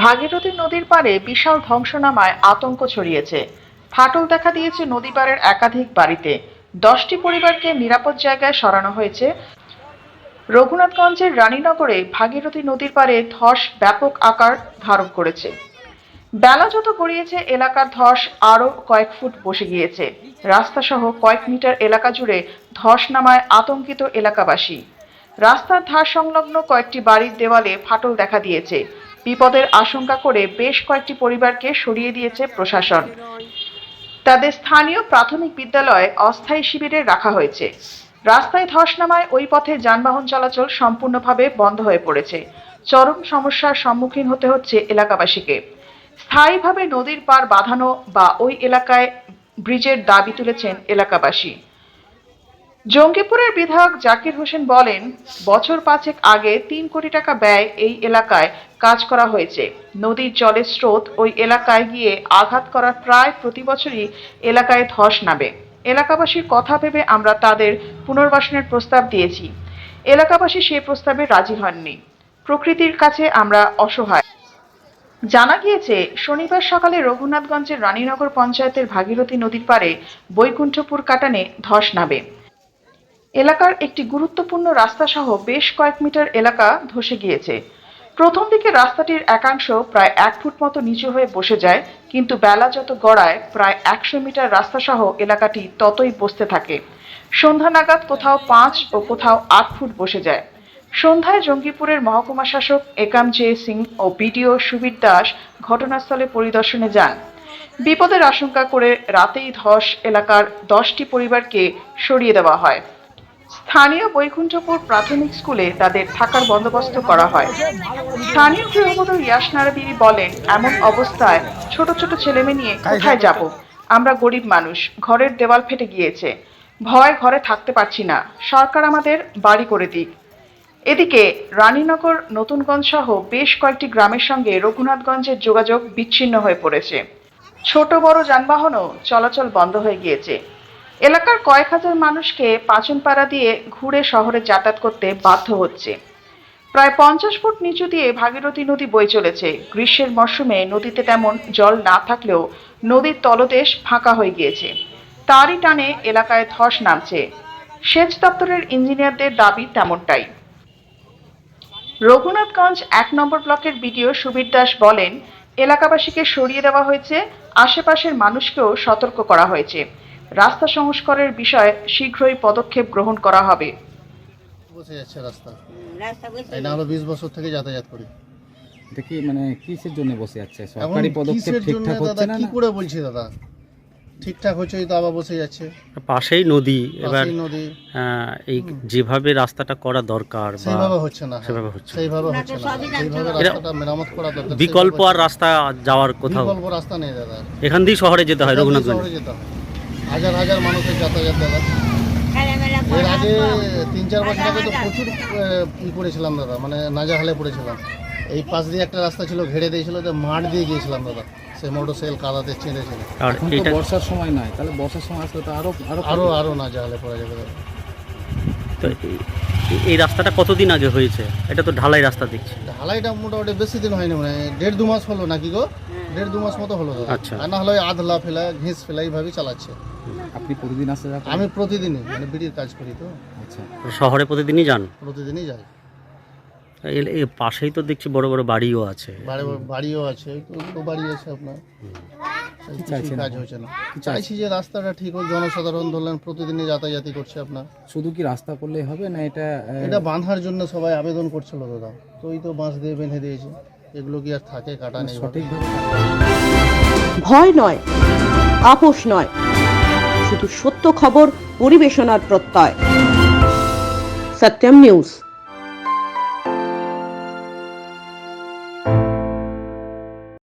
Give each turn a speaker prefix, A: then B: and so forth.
A: ভাগীরথী নদীর পাড়ে বিশাল ধ্বংসনামায় আতঙ্ক ছড়িয়েছে। ফাটল দেখা দিয়েছে নদী পাড়ের একাধিক বাড়িতে। দশটি পরিবারকে নিরাপদ জায়গায় সরানো হয়েছে। রঘুনাথগঞ্জের রানীনগরে ভাগীরথী নদীর পাড়ে ধস ব্যাপক আকার ধারণ করেছে। বেলা যত গড়িয়েছে, এলাকার ধস আরও কয়েক ফুট বসে গিয়েছে। রাস্তাসহ কয়েক মিটার এলাকা জুড়ে ধস নামায় আতঙ্কিত এলাকাবাসী। রাস্তার ধার সংলগ্ন কয়েকটি বাড়ির দেওয়ালে ফাটল দেখা দিয়েছে। বিপদের আশঙ্কা করে বেশ কয়েকটি পরিবারকে সরিয়ে দিয়েছে প্রশাসন। তাদের স্থানীয় প্রাথমিক বিদ্যালয়ে অস্থায়ী শিবিরে রাখা হয়েছে। রাস্তায় ধস নামায় ওই পথে যানবাহন চলাচল সম্পূর্ণভাবে বন্ধ হয়ে পড়েছে। চরম সমস্যার সম্মুখীন হতে হচ্ছে এলাকাবাসীকে। স্থায়ীভাবে নদীর পার বাঁধানো বা ওই এলাকায় ব্রিজের দাবি তুলেছেন এলাকাবাসী। জঙ্গিপুরের বিধায়ক জাকির হোসেন বলেন, বছর পাঁচেক আগে তিন কোটি টাকা ব্যয় এই এলাকায় কাজ করা হয়েছে। নদীর জলের স্রোত ওই এলাকায় গিয়ে আঘাত করার প্রায় প্রতি বছরই এলাকায় ধস নামে। এলাকাবাসীর কথা ভেবে আমরা তাদের পুনর্বাসনের প্রস্তাব দিয়েছি। এলাকাবাসী সেই প্রস্তাবে রাজি হননি। প্রকৃতির কাছে আমরা অসহায়। জানা গিয়েছে, শনিবার সকালে রঘুনাথগঞ্জের রানীনগর পঞ্চায়েতের ভাগীরথী নদীর পাড়ে বৈকুণ্ঠপুর কাটানে ধস নামে। এলাকার একটি গুরুত্বপূর্ণ রাস্তা সহ বেশ কয়েক মিটার এলাকা ধসে গিয়েছে। প্রথম দিকে রাস্তাটির একাংশ প্রায় এক ফুট মতো নিচু হয়ে বসে যায়, কিন্তু বেলা যত গড়ায় প্রায় একশো মিটার রাস্তা সহ এলাকাটি ততই বসতে থাকে। সন্ধ্যা নাগাদ কোথাও পাঁচ ও কোথাও আট ফুট বসে যায়। সন্ধ্যায় জঙ্গিপুরের মহকুমা শাসক একাম জে সিং ও বিডিও সুবীর দাস ঘটনাস্থলে পরিদর্শনে যান। বিপদের আশঙ্কা করে রাতেই ধস এলাকার দশটি পরিবারকে সরিয়ে দেওয়া হয়। স্থানীয় বৈকুণ্ঠপুর প্রাথমিক স্কুলে তাদের থাকার বন্দোবস্ত করা হয়। স্থানীয় গৃহবধূ ইয়াস নারাবিরি বলেন, এমন অবস্থায় ছোট ছোট ছেলেমেয়ে নিয়ে কোথায় যাব? আমরা গরিব মানুষ, ঘরের দেওয়াল ফেটে গিয়েছে। ভয় ঘরে থাকতে পারছি না। সরকার আমাদের বাড়ি করে দিক। এদিকে রানীনগর নতুনগঞ্জ সহ বেশ কয়েকটি গ্রামের সঙ্গে রঘুনাথগঞ্জের যোগাযোগ বিচ্ছিন্ন হয়ে পড়েছে। ছোট বড় যানবাহনও চলাচল বন্ধ হয়ে গিয়েছে। এলাকার কয়েক হাজার মানুষকে পাচনপাড়া দিয়ে ঘুরে শহরে যাতায়াত করতে বাধ্য হচ্ছে। প্রায় পঞ্চাশ ফুট নিচু দিয়ে ভাগীরথী নদী বয়ে চলেছে। গ্রীষ্মের মরশুমে নদীতে তেমন জল না থাকলেও নদীর তলদেশ ফাঁকা হয়ে গিয়েছে। তারই টানে এলাকায় ধস নামছে। সেচ দপ্তরের ইঞ্জিনিয়ারদের দাবি তেমনটাই। রঘুনাথগঞ্জ এক নম্বর ব্লকের বিডিও সুবীর দাস বলেন, এলাকাবাসীকে সরিয়ে দেওয়া হয়েছে, আশেপাশের মানুষকেও সতর্ক করা হয়েছে। রাস্তা সংস্কারের বিষয়ে শীঘ্রই পদক্ষেপ গ্রহণ করা হবে।
B: বসে যাচ্ছে রাস্তা।
C: রাস্তা বলতে
B: এই না হলো বিশ বছর থেকে যাতায়াত করি।
D: এটা কি মানে কিসের জন্য বসে যাচ্ছে? সরকারি পদক্ষেপ ঠিকঠাক হচ্ছে না
B: কি করে বলছি দাদা? ঠিকঠাক হচ্ছে তো আবার বসে যাচ্ছে।
E: পাশেই নদী এবার
B: নদী।
E: এই যেভাবে রাস্তাটা করা দরকার বা
B: সেইভাবে হচ্ছে না।
E: সেভাবে হচ্ছে না।
B: সেইভাবে হচ্ছে না। সেইভাবে রাস্তাটা মেরামত করা দরকার।
E: বিকল্প আর রাস্তা যাওয়ার কোথাও
B: বিকল্প রাস্তা নেই দাদা।
E: এখান দিয়ে শহরে যেতে হয় রঘুনাথগঞ্জ।
B: শহরে যেতে হয়। হাজার হাজার মানুষের যাতায়াত দাদা। এর আগে তিন চার বছর আগে তো প্রচুর ই পড়েছিলাম দাদা মানে নাজাহালে পড়েছিলাম। এই পাশ দিয়ে একটা রাস্তা ছিল ঘেড়ে দিয়েছিল যে মাঠ দিয়ে গিয়েছিলাম দাদা। সেই মোটর সাইকেল কাদাতে ছেড়েছিল
D: এখন তো বর্ষার সময় নয় তাহলে বর্ষার সময় আসলে তো আরও আরও
B: আরও আরও নাজাহালে পড়ে যাবে দাদা।
E: তো এই- এই রাস্তাটা কতদিন আগে হয়েছে? এটা তো ঢালাই রাস্তা দেখছি।
B: ঢালাইটা মোটামুটি বেশি দিন হয়নি মানে দেড় দু মাস হলো নাকি গো? দেড় দু মাস মতো হলো দাদা।
E: আচ্ছা।
B: আর না হলে ওই আধলা ফেলা ঘিস ফেলা এইভাবেই চালাচ্ছে।
D: আপনি প্রতিদিন আসতে যান
B: আমি প্রতিদিনই মানে বিড়ির কাজ করি তো।
D: আচ্ছা।
E: শহরে প্রতিদিনই যান?
B: প্রতিদিনই যাই।
E: এর পাশেই তো দেখছি বড় বড় বাড়িও আছে।
B: বাড়িও আছে তো বাড়ি আছে আপনার। কাজ হচ্ছে না। চাইছি যে রাস্তাটা ঠিক হোক জনসাধারণ ধরলেন প্রতিদিনই যাতায়াতি করছে আপনার।
D: শুধু কি রাস্তা করলেই হবে না এটা
B: এটা বাঁধার জন্য সবাই আবেদন করছিল দাদা। তো ওই তো বাঁশ দিয়ে বেঁধে দিয়েছে। এগুলো কি আর থাকে? কাটা নেই
F: ভয় নয় আপোষ নয় শুধু সত্য খবর পরিবেশনার প্রত্যয়। সত্যম নিউজ।